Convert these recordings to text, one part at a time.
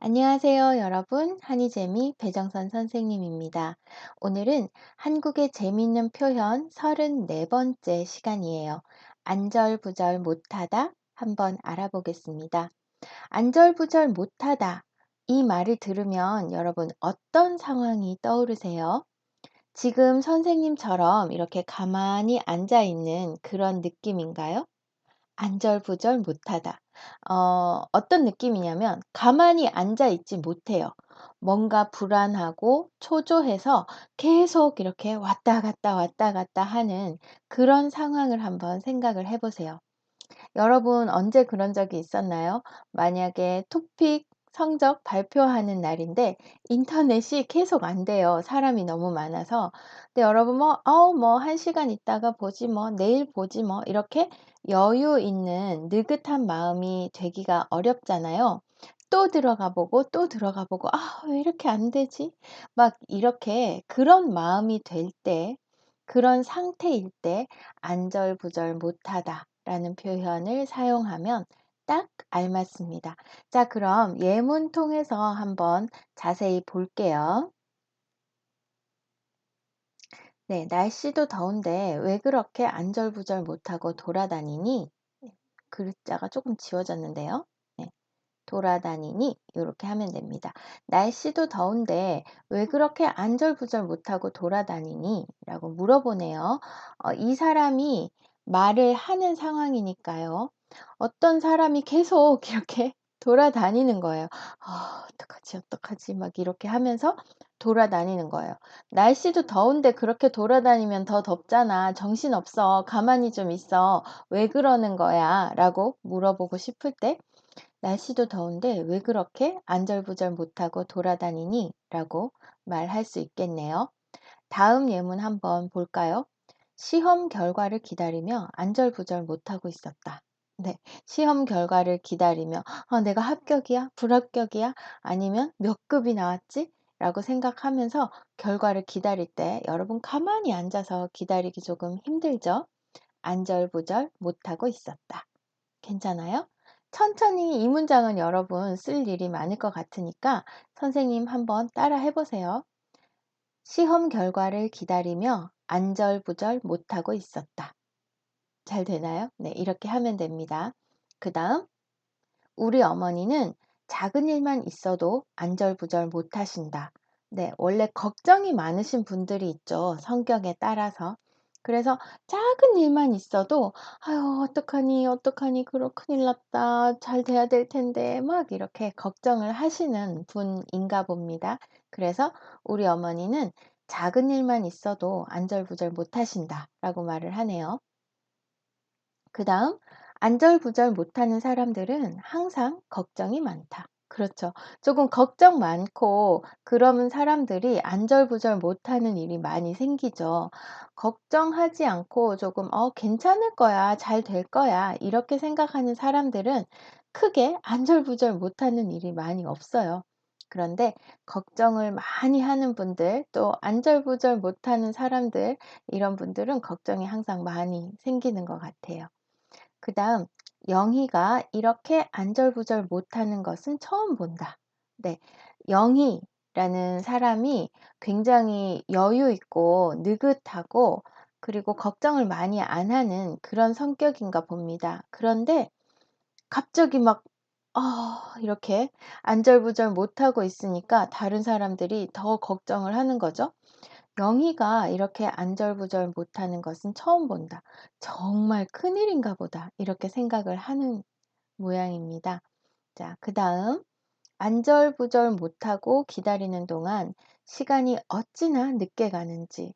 안녕하세요, 여러분. 한이재미 배정선 선생님입니다. 오늘은 한국의 재미있는 표현 34번째 시간이에요. 안절부절 못하다 한번 알아보겠습니다. 안절부절 못하다. 이 말을 들으면 여러분 어떤 상황이 떠오르세요? 지금 선생님처럼 이렇게 가만히 앉아 있는 그런 느낌인가요? 안절부절 못하다. 어, 어떤 느낌이냐면 가만히 앉아 있지 못해요. 뭔가 불안하고 초조해서 계속 이렇게 왔다 갔다 왔다 갔다 하는 그런 상황을 한번 생각을 해보세요. 여러분 언제 그런 적이 있었나요? 만약에 토픽 성적 발표하는 날인데 인터넷이 계속 안 돼요. 사람이 너무 많아서. 근데 여러분 뭐, 어우, 뭐, 한 시간 있다가 보지 뭐, 내일 보지 뭐, 이렇게 여유 있는 느긋한 마음이 되기가 어렵잖아요. 또 들어가 보고 또 들어가 보고 아, 왜 이렇게 안 되지? 막 이렇게 그런 마음이 될 때, 그런 상태일 때 안절부절 못하다 라는 표현을 사용하면 딱 알맞습니다. 자, 그럼 예문 통해서 한번 자세히 볼게요. 네, 날씨도 더운데 왜 그렇게 안절부절 못하고 돌아다니니? 글자가 조금 지워졌는데요. 네, 돌아다니니 이렇게 하면 됩니다. 날씨도 더운데 왜 그렇게 안절부절 못하고 돌아다니니? 라고 물어보네요. 어, 이 사람이 말을 하는 상황이니까요. 어떤 사람이 계속 이렇게 돌아다니는 거예요. 아, 어떡하지, 어떡하지, 막 이렇게 하면서 돌아다니는 거예요. 날씨도 더운데 그렇게 돌아다니면 더 덥잖아. 정신 없어. 가만히 좀 있어. 왜 그러는 거야? 라고 물어보고 싶을 때, 날씨도 더운데 왜 그렇게 안절부절 못하고 돌아다니니? 라고 말할 수 있겠네요. 다음 예문 한번 볼까요? 시험 결과를 기다리며 안절부절 못하고 있었다. 네, 시험 결과를 기다리며 아, 내가 합격이야? 불합격이야? 아니면 몇 급이 나왔지? 라고 생각하면서 결과를 기다릴 때 여러분 가만히 앉아서 기다리기 조금 힘들죠? 안절부절 못하고 있었다. 괜찮아요? 천천히 이 문장은 여러분 쓸 일이 많을 것 같으니까 선생님 한번 따라 해보세요. 시험 결과를 기다리며 안절부절 못하고 있었다. 잘 되나요? 네, 이렇게 하면 됩니다. 그 다음, 우리 어머니는 작은 일만 있어도 안절부절 못 하신다. 네, 원래 걱정이 많으신 분들이 있죠. 성격에 따라서. 그래서 작은 일만 있어도 아유 어떡하니 어떡하니 그러 큰일 났다 잘 돼야 될 텐데 막 이렇게 걱정을 하시는 분인가 봅니다. 그래서 우리 어머니는 작은 일만 있어도 안절부절 못 하신다 라고 말을 하네요. 그 다음 안절부절 못하는 사람들은 항상 걱정이 많다. 그렇죠. 조금 걱정 많고 그러면 사람들이 안절부절 못하는 일이 많이 생기죠. 걱정하지 않고 조금 어 괜찮을 거야, 잘 될 거야 이렇게 생각하는 사람들은 크게 안절부절 못하는 일이 많이 없어요. 그런데 걱정을 많이 하는 분들, 또 안절부절 못하는 사람들, 이런 분들은 걱정이 항상 많이 생기는 것 같아요. 그 다음, 영희가 이렇게 안절부절 못하는 것은 처음 본다. 네, 영희라는 사람이 굉장히 여유 있고 느긋하고 그리고 걱정을 많이 안 하는 그런 성격인가 봅니다. 그런데 갑자기 막 아, 이렇게 안절부절 못하고 있으니까 다른 사람들이 더 걱정을 하는 거죠. 영희가 이렇게 안절부절 못하는 것은 처음 본다. 정말 큰일인가 보다. 이렇게 생각을 하는 모양입니다. 자, 그 다음. 안절부절 못하고 기다리는 동안 시간이 어찌나 늦게 가는지.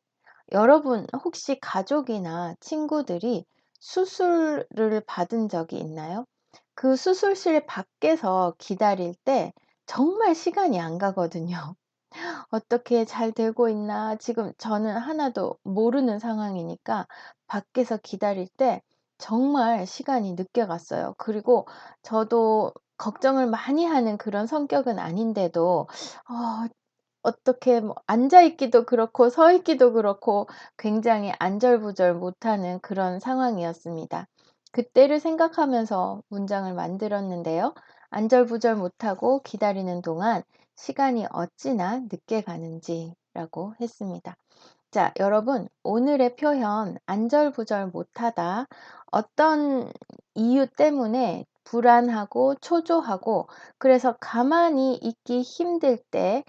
여러분, 혹시 가족이나 친구들이 수술을 받은 적이 있나요? 그 수술실 밖에서 기다릴 때 정말 시간이 안 가거든요. 어떻게 잘 되고 있나 지금 저는 하나도 모르는 상황이니까 밖에서 기다릴 때 정말 시간이 늦게 갔어요. 그리고 저도 걱정을 많이 하는 그런 성격은 아닌데도 어, 어떻게 뭐 앉아 있기도 그렇고 서 있기도 그렇고 굉장히 안절부절 못하는 그런 상황이었습니다. 그때를 생각하면서 문장을 만들었는데요. 안절부절 못하고 기다리는 동안 시간이 어찌나 늦게 가는지라고 했습니다. 자, 여러분, 오늘의 표현 안절부절 못하다 어떤 이유 때문에 불안하고 초조하고 그래서 가만히 있기 힘들 때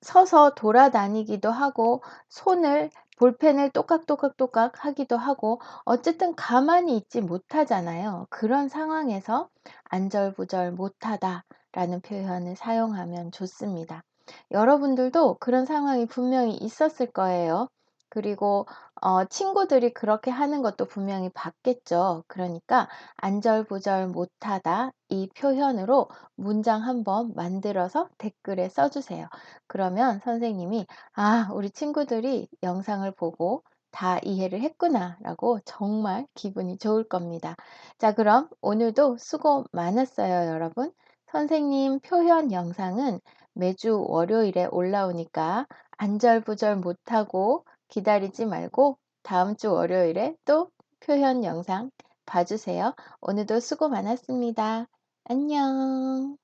서서 돌아다니기도 하고 손을 볼펜을 똑깍똑깍똑깍 하기도 하고 어쨌든 가만히 있지 못하잖아요. 그런 상황에서 안절부절 못하다 라는 표현을 사용하면 좋습니다. 여러분들도 그런 상황이 분명히 있었을 거예요. 그리고 어, 친구들이 그렇게 하는 것도 분명히 봤겠죠. 그러니까 안절부절 못하다 이 표현으로 문장 한번 만들어서 댓글에 써주세요. 그러면 선생님이 아, 우리 친구들이 영상을 보고 다 이해를 했구나 라고 정말 기분이 좋을 겁니다. 자, 그럼 오늘도 수고 많았어요, 여러분. 선생님 표현 영상은 매주 월요일에 올라오니까 안절부절 못하고 기다리지 말고 다음 주 월요일에 또 표현 영상 봐주세요. 오늘도 수고 많았습니다. 안녕.